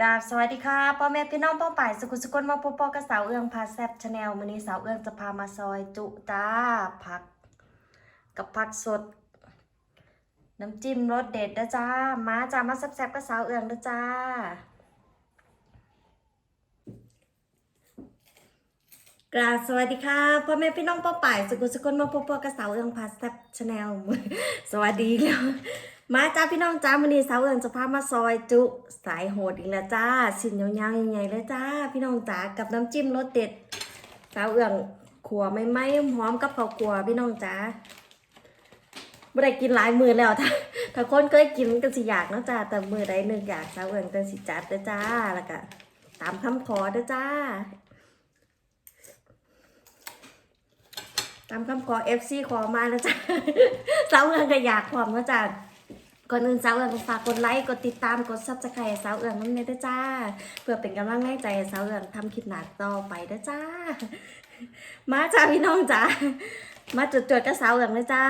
กาบสวัสดีค่ะพ่อแม่พี่น้องป้องป่ายสุขุสุกนมาพบปอกับสาวเอื้องพาแซบชาแนลมื้อนี้สาวเอื้องจะพามาซอยจุจ้าผัก กับผักสด น้ำจิ้มรสเด็ดนะจ้ามาจ้ามาแซ่บๆกับสาวเอื้องนะจ้ากราบสวัสดีค่ะพ่อแม่พี่น้องป้อป่ายสุขุสุกนมาพบปอกับสาวเอื้องพาแซบชาแนลสวัสดีแล้ว มาจ้าพี่น้องจ้าวันนี้สาวเอิญจะพามาซอยจุ สายโหดอีกแล้วจ้าชิ้นยาวๆใหญ่ๆเลยจ้า พี่น้องจ้ากับน้ำจิ้มรสเด็ดสาวเอิญขัวไม่ไหม้หอมกับข้าวขัวพี่น้องจ้าไม่ได้กินหลายมือแล้วถ้าถ้าคนเคยกินก็สิอยากนะจ้าแต่มือใดหนึ่งอยากสาวเอิญจะสิจัดเด้อจ้าแล้วก็ตามคำขอเด้อจ้า ตามคำขอ FC ขอมาแล้วจ้าสาวเอิญก็อยากความนาะจ้า ก่อนอื่นสาวเอืองฝากกดไลค์กดติดตามกดซับสไครต์สาวเอืองนั่นเลยด้วยจ้า เพื่อเป็นกำลังใจให้สาวเอืองทำคลิปหนักต่อไปด้วยจ้า มาจ้าพี่น้องจ้ามาจุดจดกับสาวเอืองเลยจ้า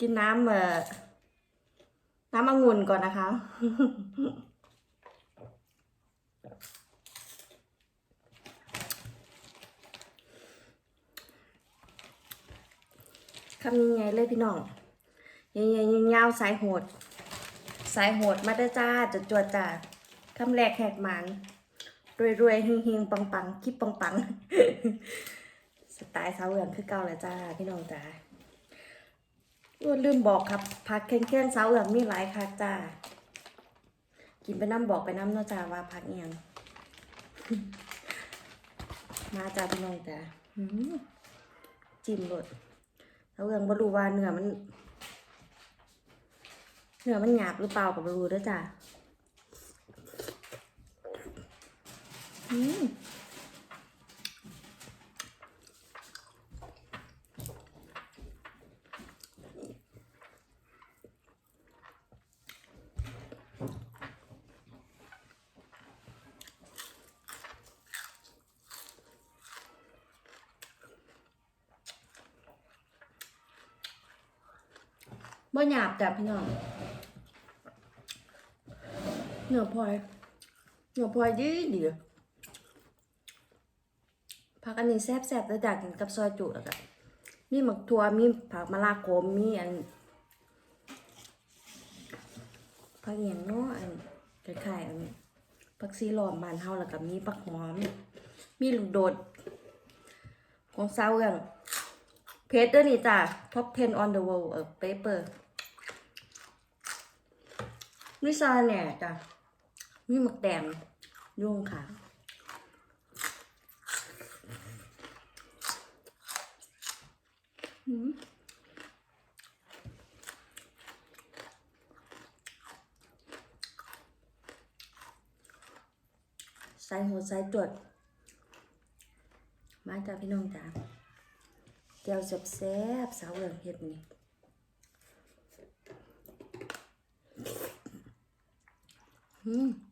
กินน้ำเอ่อน้ำองุ่นก่อนนะคะคำยังไงเลยพี่น้อง ยังยังยังยาวสายโหด สายโหดมาเด้อจ้าจดจวดจ้าคำแรกแหกหมันรวยรวยๆเฮงปังปังคลิปปังปังสไตล์สาวเหลืองคือเก่าเลยจ้าพี่น้องจ้าลืมบอกครับผักแข้งๆสาวเหลืองมีหลายค่ะจ้ากินไปน้ำบอกไปน้ำเนาะจ้าว่าผักเอียงมาจ้าพี่น้องจ้าหืมจิ้มรสเรายังบรูว่าเนื้อมัน เนื้อมันหยาบหรือเปล่ากับบ่รู้ด้อจ้ะอืมบ่หยาบจ้ะพี่น้อง เนื้อพลอยเนื้อพลอยดีดีผักอันนี้แซ่บๆแล้วจ้ะกินกับซอยจุแล้วก็มีหมักถั่วมีผักมะลาโขมมีอันผักอหย่างเนาะอันคล้ายๆอันผักซีหลอมบานเฮาแล้วก็มีผักหอม มีลูกโดด ของเซาอย่างเพจเด้อนี่จ้ะ top 10 on the world เออ paper มิซาแหน่ยจ้ะ มีหมึกแดงยุ่งค่ะ อืมใส่หัวใส่ตรวจมาจ้าพี่น้องจ้าเจียวแซ่บๆสาวเหลืองเห็ดนี่อืม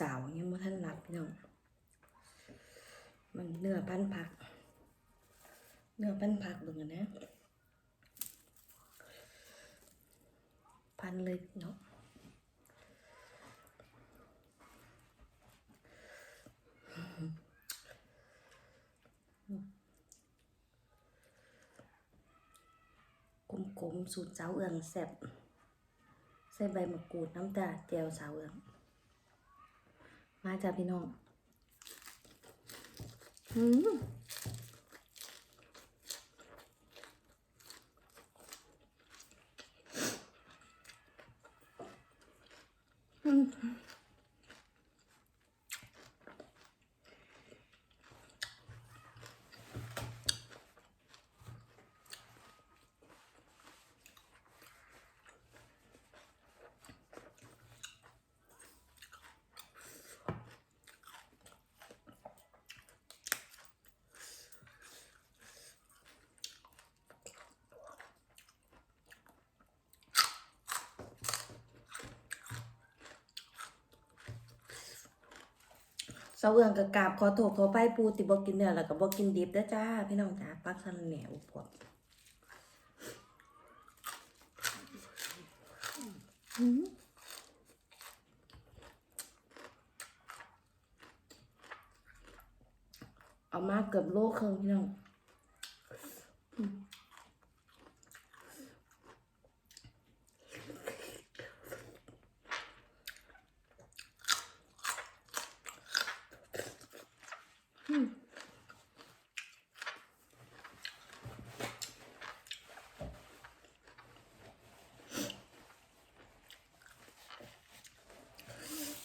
สาวยังไม่ทันหลับพี่น้อง มันเนื้อพันผัก เนื้อพันผักเบิ่งกันนะ พันเลยเนาะกลมๆสูตรสาวเอืองแซ่บใส่ใบมะกรูดน้ำตาเจียวสาวเอือง มาจ้าพี่น้องอืมอืม เสาเอืองกับกาบขอโทษขอไปปูติบอกินเนื้อแล้วก็บอกกินดิบเด้จ้า พี่น้องจ้าปักสันแหนวพวกอืมเอามาเกือบโลครึ่งพี่น้องอืม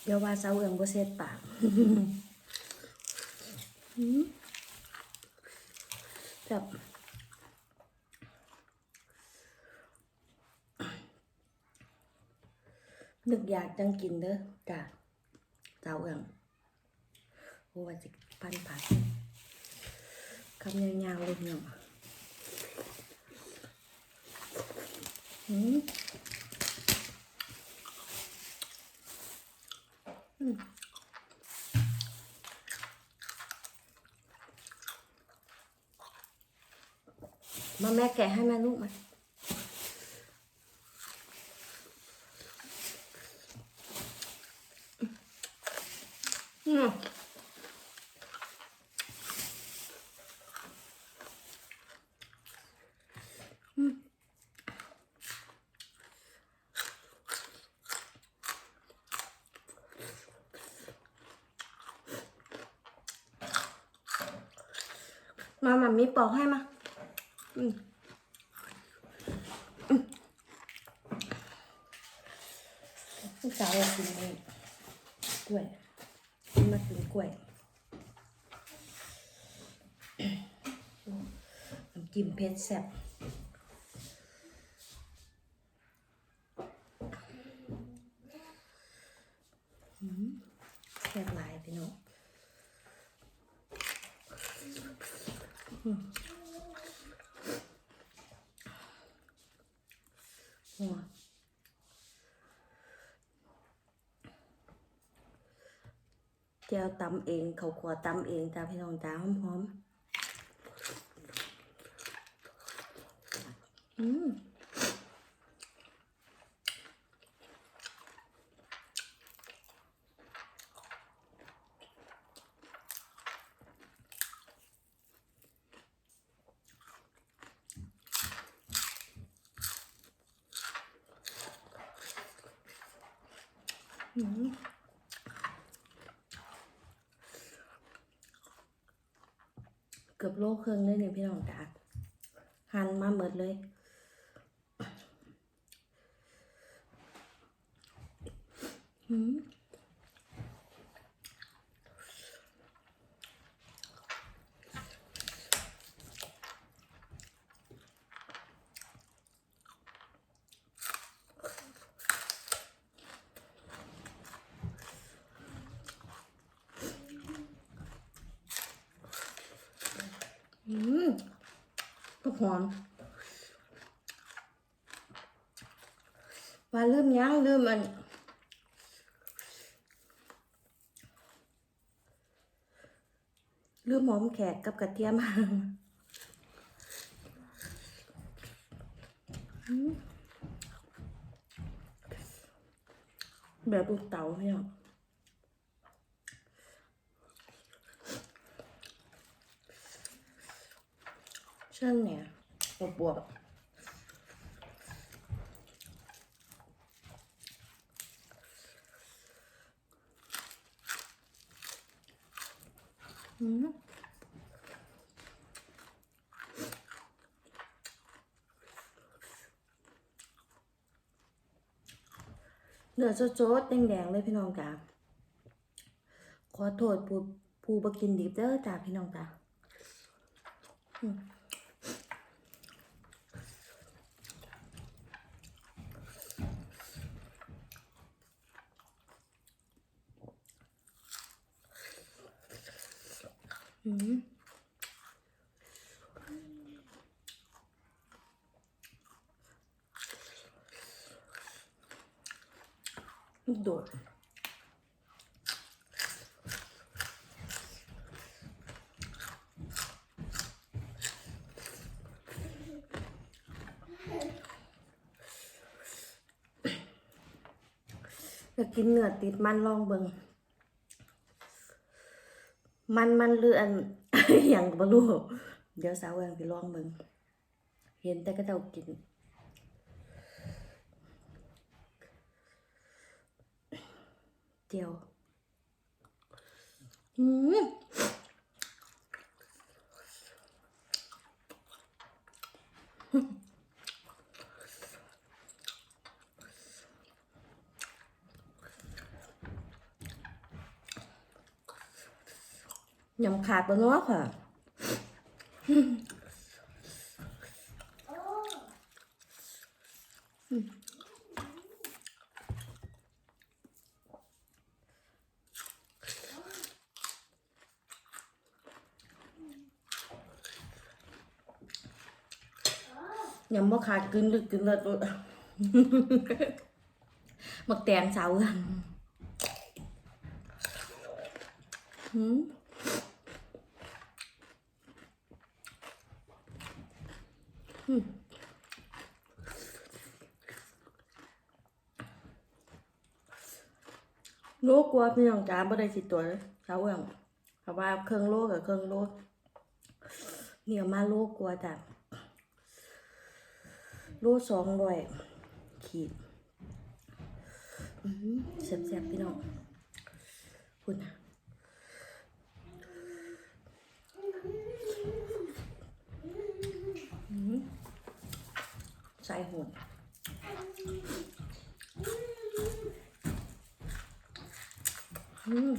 เดี๋ย ว่าเสาเอืองบ่เสร็จปากแบบนึกอยากจังกินเด้อจ้ะเสาเอืองโอ้ว่าสิพันผัดคำยาวๆเลยเนาะอืม มาแม่แกะให้แม่ลูกมาอืมอืม มามามีปอกให้มาอืมลูกสาวอยากกินกล้วยมากินกล้วยน้ำจิ้มเพชรแซ่บอืมแซ่บหลายพี่น้องอืมหัว เจียวตำเองเขาขัวตำเองจ้าพี่น้องจ้าหอมๆอืมอืม เกื อบโลเครื่องเลยเนี่ยพี่น้องจ้าหันมาหมดเลยหืมอืมก็ห อมว่าลืมยังลืมมันลืมหอมแขกกับกระเทียมแบบลูกเต๋าเนี่ยเช่ นเนี่ยบวบวบอืมเนื้อโจ๊ดๆแดงๆเลยพี่น้องจ้าขอโทษผู้ผู้บกินดิบเด้อจ้าพี่น้องจ้า Ừ. Добре. จะกินเนื้อติดมันลองเบิ่ง มันมันเลื่อนอย่างบรู้เดี๋ยวสาวแหวงไปลองมึง เห็นแต่ก็เจ้ากิน เจียวอืม ยำขาดบนน้อค่ะยำบ่ขาดกึนลึกกึนเลิศเลยมักแตงสาวกันหืมหืม โลกลัวพี่น้องจ้าบ่ได้สิตัวเลยสาวเองเพราะว่าเครื่องโลกับเครื่องโลเนี่ยมาโลกลัวจ้ะโลสองร้อยขีดแซ่บๆพี่น้องคุณนะอื้อหือ ใส่หุ่นอืม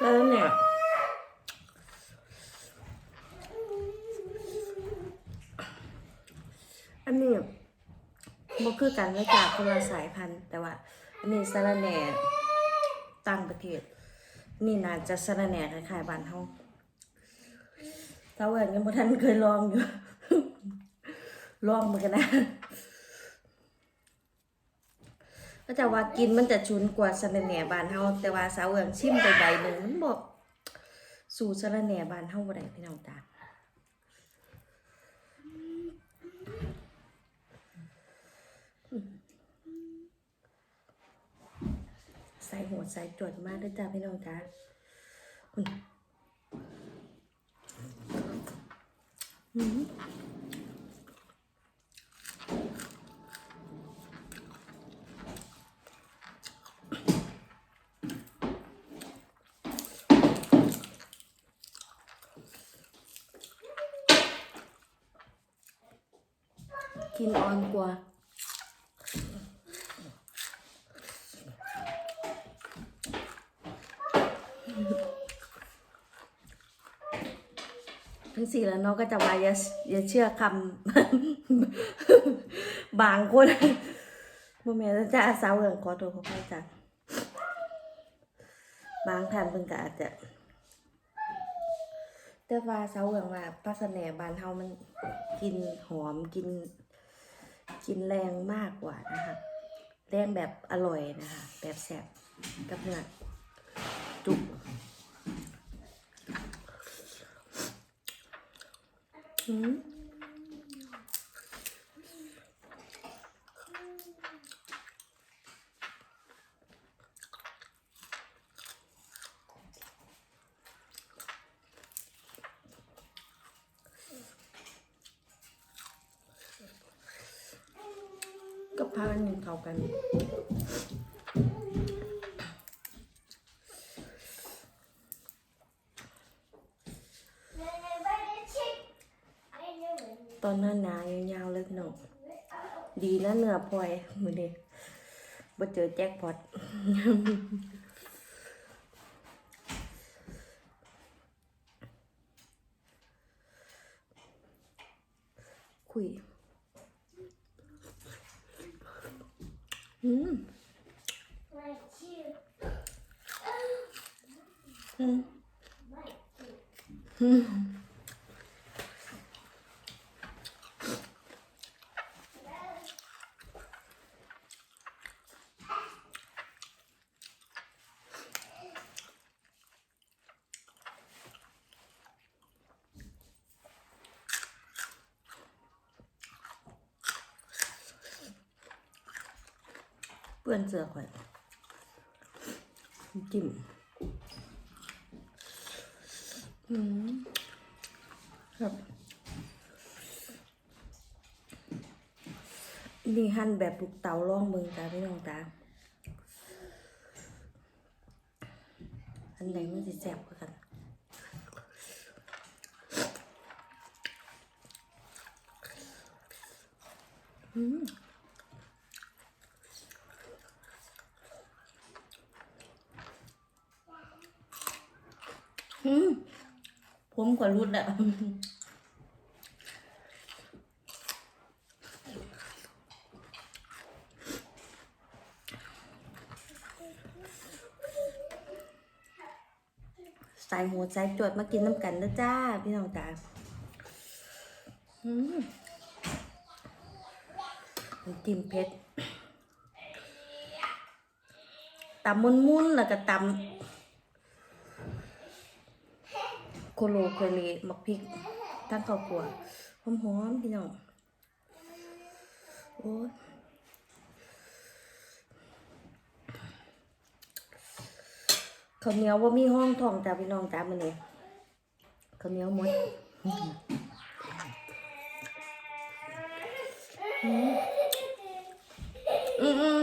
แล้วเนี่ย อันนี้บ่ คือกันเลยจากคนละสายพันธุ์ แต่ว่าอันนี้สะระแหน่ต่างประเทศ นี่น่าจะสะระแหน่คล้ายๆบ้านเฮาถ้าเวิร์นยังบ่ทันเคยลองอยู่ลองมือนกันนะก็จะว่ากินมันจะชุนกว่าสะระแหน่บ้านเฮาแต่ว่าสาวเวิร์นชิมไปใบหนึ่งมันบอกสู่สะระแหน่บ้านเฮาบ่ได้พี่น้องจ้า ใส่หัวใส่จวดมากด้วยจ้าพี่น้องจ้าอืมอืมกินอ่อนกว่า สี่แล้วเนาะก็จะว่าอย่าอย่าเชื่อคำบางคนโมเมนจะอาสาวเอิงขอโทษขอโทษจ้ะบางท่านเพิ่งก็อาจจะแต่ว่าสาวเอิงว่าภาษาแหน่บ้านเฮามันกินหอมกิน กินแรงมากกว่านะคะแรงแบบอร่อยนะคะ แบบแซ่บกับเนื้อจุก อืมก็พากันหนึ่งเขากัน ตอนหน้าหนาวๆยาวๆเลยพี่น้องดีนะเหนื อพลอยมือเด็กบ่เจอแจ็คพอตคุยอืมอืมอืม เสือกไว้จิ้มอืมครับนี่หั่นแบบลูกเต๋าล่องเมืองจ้าพี่น้องจ้าอันไหนมันสิแซ่บกว่ากันอืม ผมกว่ารุดอะใส่หมูใส่จวดมากินน้ำกันนะจ้า พี่น้องจ้าอืมจิ้มเผ็ดตำมุนๆแล้วก็ตำ โคโลโคเลมักพริกตั้งข้าวกลัวหอมๆพี่น้องโอ้ยข้าวเหนียวว่ามีห้องทองจ้าพี่น้องจ้ามื้อนี้ข้าวเหนียวมดอืมอืม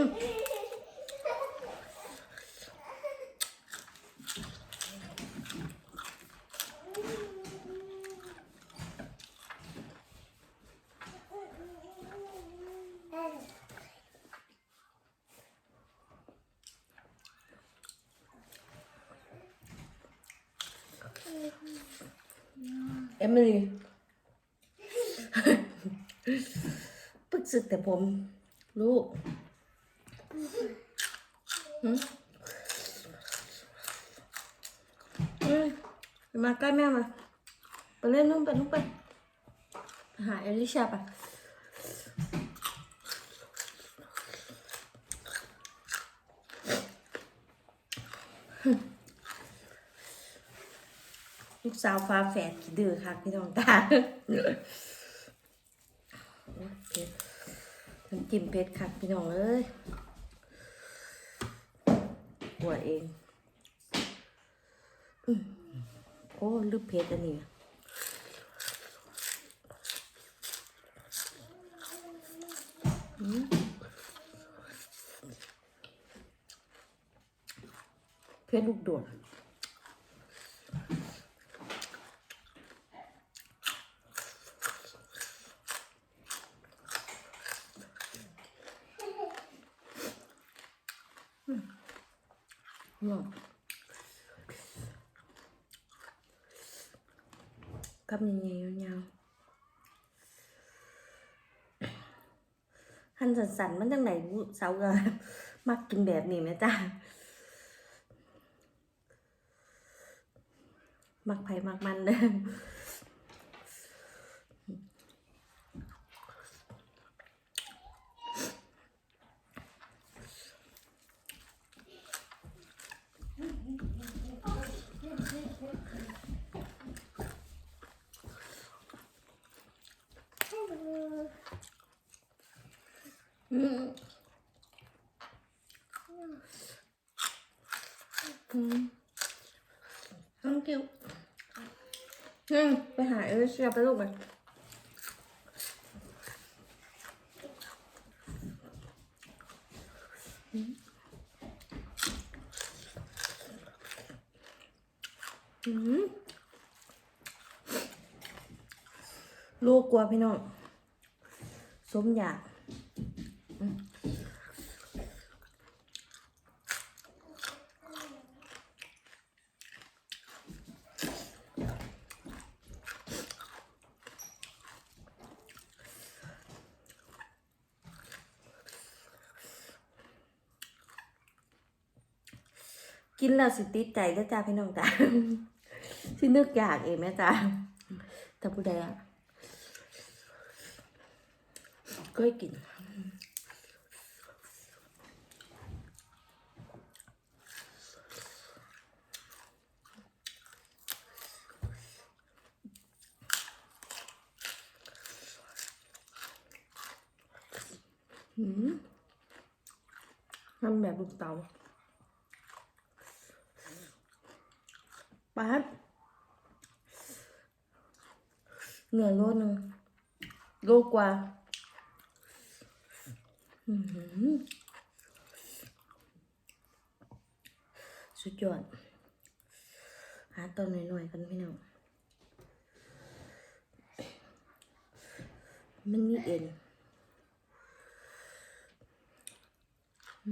เอมิลี่ปึกสึกแต่ผมลูกหืมอืมมาใกล้แม่มา ไปเล่นนู่นไปนู่นไป หาเอลิชาไป ลูกสาวฟ้าแฝดขี้ดื้อค่ะพี่น้องตาโอเผ็ดน้ำจิ้มเผ็ดค่ะพี่น้องเอ้ยหัวเองอโอ้ลืมเผ็ดอันนี้อืมเผ็ดลูกโดด อืม กับยังไงยาวๆหั่นสันมันจังไหนบุสาเก็มักกินแบบนี้ไหมจ้ามักไผ่มักมันเด้อ อืมอืม thank you อืมไปหาเอเชียไปลูกไปลูกกลัวพี่น้อง สมอยากกินแล้วสิติดใจแล้วจ้าพี่น้องจ้าที่นึกอยากเองแม่จ้าแต่ผู้ใดอะ ก็ให้กินทำแบบลูกเตาปั๊ดเหนือโลหนึ่งโลกว่า สุดยอด หาตัวหน่อยๆกันพี่น้อง มันมีเอ็นอื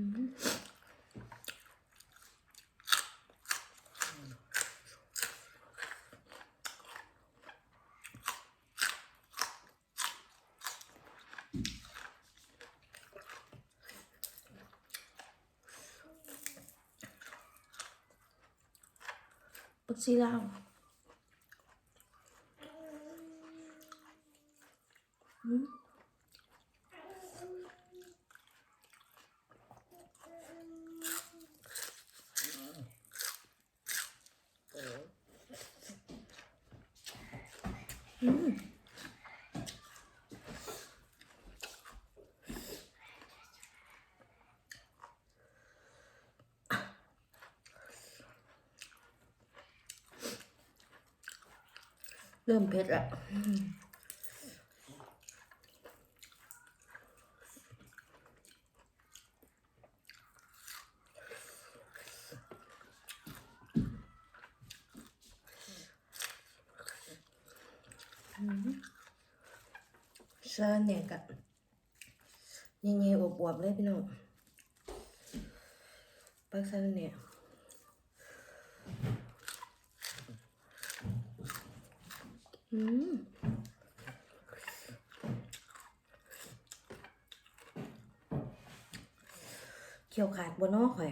มปักซีลาวอืม เริ่มเผ็ดละเสื้อเนี่ยกับยังไงอวบๆเลยพี่น้องปักเสื้อเนี่ย อืมเขียวขาดบนนอกข่อย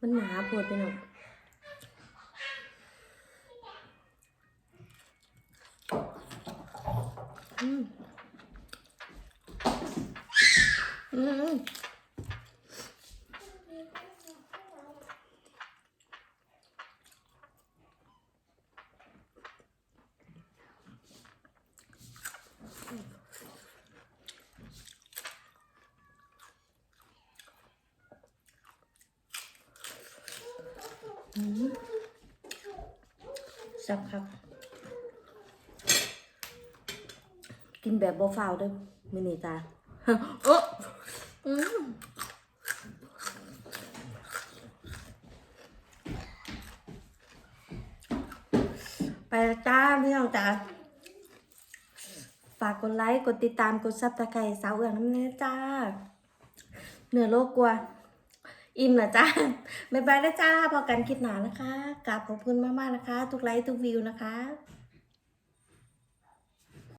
มันหนาปวดไปหน่อยอืมอืม แซ่บครับ กินแบบบ่ฟาวด้วยมินิตาโอ้อืมไปจ้าพี่น้องจ้าฝากกดไลค์ กดติดตาม กดซับตะไคร้สาวเอืองน้ำเนื้อจ้า เหนือโลกกลัว อิ่มนะจ้าบ๊ายบายนะจ้าพอกันคลิปหนานะคะกราบขอบคุณมากๆนะคะ ทุกไลค์ทุกวิวนะคะ